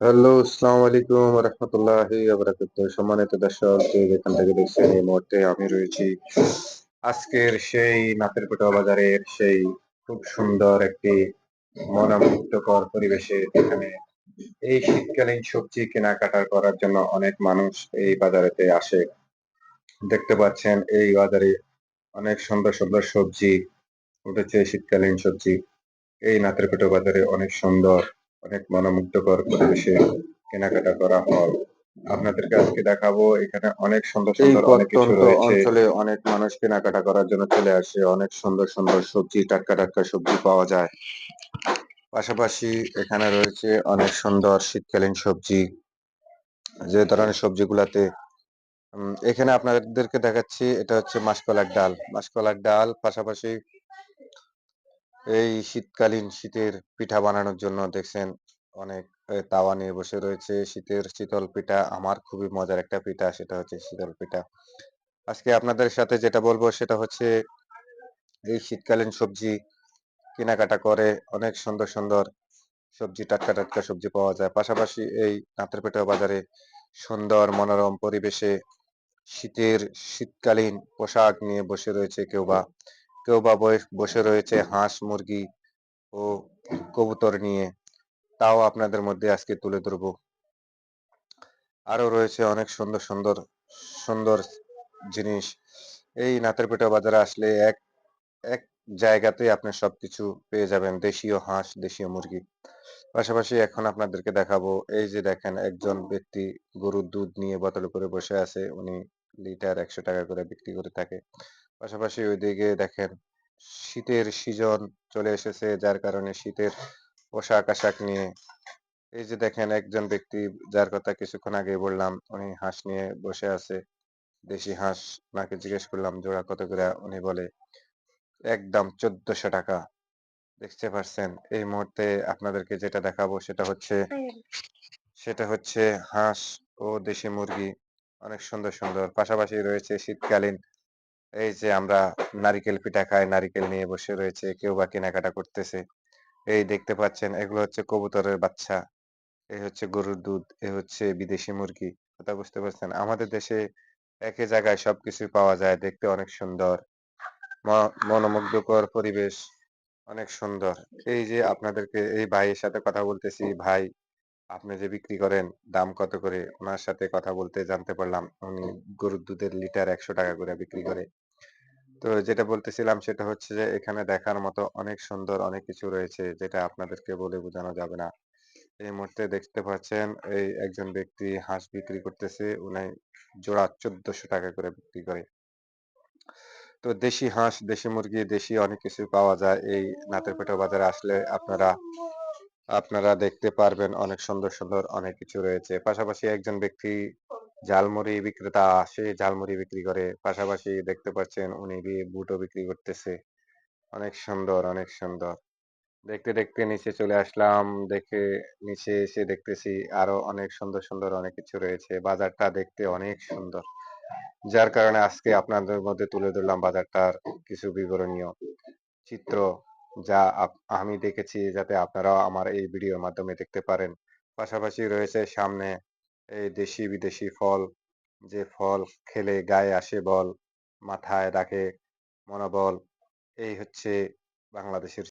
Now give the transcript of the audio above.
Hello, আসসালামু আলাইকুম রহমতুল্লাহি সম্মানিত দর্শক যেখান থেকে দেখছেন এই মুহূর্তে আমি রয়েছি আজকের সেই নাতেরকোটা বাজারের সেই খুব সুন্দর একটি মনোমুগ্ধকর পরিবেশে এখানে এই শীতকালীন সবজি কেনাকাটা করার জন্য অনেক মানুষ এই বাজারেতে আসে। দেখতে পাচ্ছেন এই বাজারে অনেক সুন্দর সুন্দর সবজি উঠেছে শীতকালীন সবজি। এই নাতেরকোটা বাজারে অনেক সুন্দর অনেক মনোমুগ্ধকর পরিবেশে কেনাকাটা করা হয়। আপনাদেরকে আজকে দেখাবো এখানে অনেক সুন্দর সুন্দর অনেক কিছু রয়েছে। অঞ্চলে অনেক মানুষ কেনাকাটা করার জন্য চলে আসে অনেক সুন্দর সুন্দর সবজি টাটকা টাটকা সবজি পাওয়া যায়। পাশাপাশি এখানে রয়েছে অনেক সুন্দর শীতকালীন সবজি। যে ধরনের সবজিগুলাতে এখানে আপনাদেরকে দেখাচ্ছি এটা হচ্ছে মাসকলার ডাল। মাসকলার ডাল পাশাপাশি এই শীতকালীন শীতের পিঠা বানানোর জন্য দেখছেন অনেক তাওয়া নিয়ে বসে রয়েছে। শীতের শীতল পিঠা আমার খুবই মজার একটা পিঠা, সেটা হচ্ছে শীতল পিঠা। আজকে আপনাদের সাথে যেটা বলব, সেটা হচ্ছে এই শীতকালীন সবজি কেনাকাটা করে অনেক সুন্দর সুন্দর সবজি, টাটকা টাটকা সবজি পাওয়া যায়। পাশাপাশি এই নাতেরপেটা বাজারে সুন্দর মনোরম পরিবেশে শীতের শীতকালীন পোশাক নিয়ে বসে রয়েছে কেউ বা কেউ বা বসে রয়েছে হাঁস, মুরগি ও কবুতর নিয়ে, তাও আপনাদের মধ্যে আজকে তুলে ধরব। আরও রয়েছে অনেক সুন্দর সুন্দর সুন্দর জিনিস। এই নাতেরপেটা বাজারে আসলে এক এক জায়গাতে আপনি সবকিছু পেয়ে যাবেন, দেশীয় হাঁস, দেশীয় মুরগি। পাশাপাশি এখন আপনাদেরকে দেখাবো, এই যে দেখেন একজন ব্যক্তি গরুর দুধ নিয়ে বোতলে করে বসে আছে, উনি লিটার একশো টাকা করে বিক্রি করে থাকে। পাশাপাশি ওইদিকে দেখেন শীতের সিজন চলে এসেছে যার কারণে শীতের পোশাক আশাক নিয়ে। এই যে দেখেন একজন ব্যক্তি যার কথা কিছুক্ষণ আগে বললাম উনি হাঁস নিয়ে বসে আছে। দেশি হাঁস ওনাকে জিজ্ঞেস করলাম জোড়া কত করে? উনি বলে একদম চোদ্দশো টাকা। দেখতে পাচ্ছেন এই মুহূর্তে আপনাদেরকে যেটা দেখাবো সেটা হচ্ছে সেটা হচ্ছে হাঁস ও দেশি মুরগি। অনেক সুন্দর সুন্দর। পাশাপাশি রয়েছে শীতকালীন এই যে আমরা নারিকেল পিঠা খাই, নারিকেল নিয়ে বসে রয়েছে, কেউ বা কেনাকাটা করতেছে। এই দেখতে পাচ্ছেন, এগুলো হচ্ছে কবুতরের বাচ্চা। এই হচ্ছে গরুর দুধ, এ হচ্ছে বিদেশি মুরগি। কথা বুঝতে পারছেন? আমাদের দেশে একই জায়গায় সবকিছু পাওয়া যায়, দেখতে অনেক সুন্দর। মনোমুগ্ধকর পরিবেশ, অনেক সুন্দর। এই যে আপনাদেরকে, এই ভাইয়ের সাথে কথা বলতেছি, ভাই আপনি যে বিক্রি করেন দাম কত করে? ওনার সাথে কথা বলতে জানতে পারলাম। উনি গরুর দুধের লিটার একশো টাকা করে বিক্রি করে। তো যেটা বলতেছিলাম সেটা হচ্ছে যে এখানে দেখার মতো অনেক সুন্দর অনেক কিছু রয়েছে যেটা আপনাদেরকে বলে বোঝানো যাবে না। এই মুহূর্তে দেখতে পাচ্ছেন এই একজন ব্যক্তি হাঁস বিক্রি করতেছে। উনি জোড়া চোদ্দশো টাকা করে বিক্রি করে। তো দেশি হাঁস দেশি মুরগি দেশি অনেক কিছু পাওয়া যায়। এই নাতেরপেটা বাজারে আসলে আপনারা আপনারা দেখতে পারবেন অনেক সুন্দর সুন্দর অনেক কিছু রয়েছে। পাশাপাশি একজন ব্যক্তি ঝালমুড়ি বিক্রেতা আসে, ঝালমুড়ি বিক্রি করে। পাশাপাশি দেখতে পাচ্ছেন উনি বুটও বিক্রি করতেছে। অনেক সুন্দর অনেক সুন্দর। দেখতে দেখতে নিচে চলে আসলাম। দেখে, নিচে এসে দেখতেছি আরও অনেক সুন্দর সুন্দর অনেক কিছু রয়েছে। বাজারটা দেখতে অনেক সুন্দর। যার কারণে আজকে আপনাদের মধ্যে তুলে ধরলাম বাজারটার কিছু বিবরণীয় চিত্র। যা আমি দেখেছি যাতে আপনারাও আমার এই ভিডিওর মাধ্যমে দেখতে পারেন। পাশাপাশি রয়েছে সামনে এই দেশি বিদেশি ফল, যে ফল খেলে গায়ে আসে বল, মাথায় রাখে মনোবল, এই হচ্ছে বাংলাদেশের